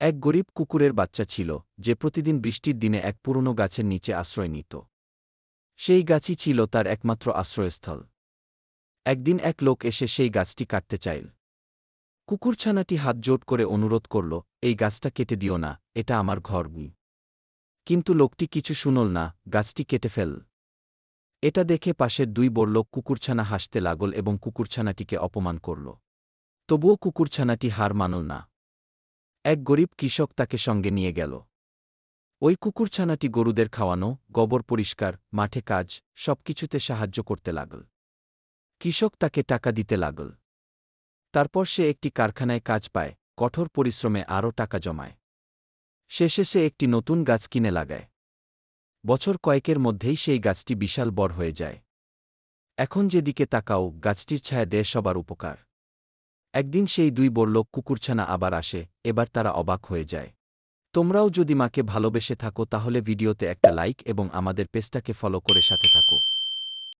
এক গরিব কুকুরের বাচ্চা ছিল, যে প্রতিদিন বৃষ্টির দিনে এক পুরনো গাছের নিচে আশ্রয় নিত। সেই গাছই ছিল তার একমাত্র আশ্রয়স্থল। একদিন এক লোক এসে সেই গাছটি কাটতে চাইল। কুকুরছানাটি হাত জোট করে অনুরোধ করল, এই গাছটা কেটে দিও না, এটা আমার ঘর কিন্তু লোকটি কিছু শুনল না, গাছটি কেটে ফেল। এটা দেখে পাশের দুই বড়লোক কুকুরছানা হাসতে লাগল এবং কুকুরছানাটিকে অপমান করল। তবুও কুকুরছানাটি হার মানল না। এক গরিব কৃষক তাকে সঙ্গে নিয়ে গেল। ওই কুকুরছানাটি গরুদের খাওয়ানো, গোবর পরিষ্কার, মাঠে কাজ, সবকিছুতে সাহায্য করতে লাগল। কৃষক তাকে টাকা দিতে লাগল। তারপর সে একটি কারখানায় কাজ পায়, কঠোর পরিশ্রমে আরও টাকা জমায়। শেষে সে একটি নতুন গাছ কিনে লাগায়। বছর কয়েকের মধ্যেই সেই গাছটি বিশাল বড় হয়ে যায়। এখন যেদিকে তাকাও, গাছটির ছায়া দেয় সবার উপকার। একদিন সেই দুই বলল কুকুরছানা আবার আসে, এবার তারা অবাক হয়ে যায়। তোমরাও যদি মাকে ভালোবেসে থাকো তাহলে ভিডিওতে একটা লাইক এবং আমাদের পেজটাকে ফলো করে সাথে থাকো।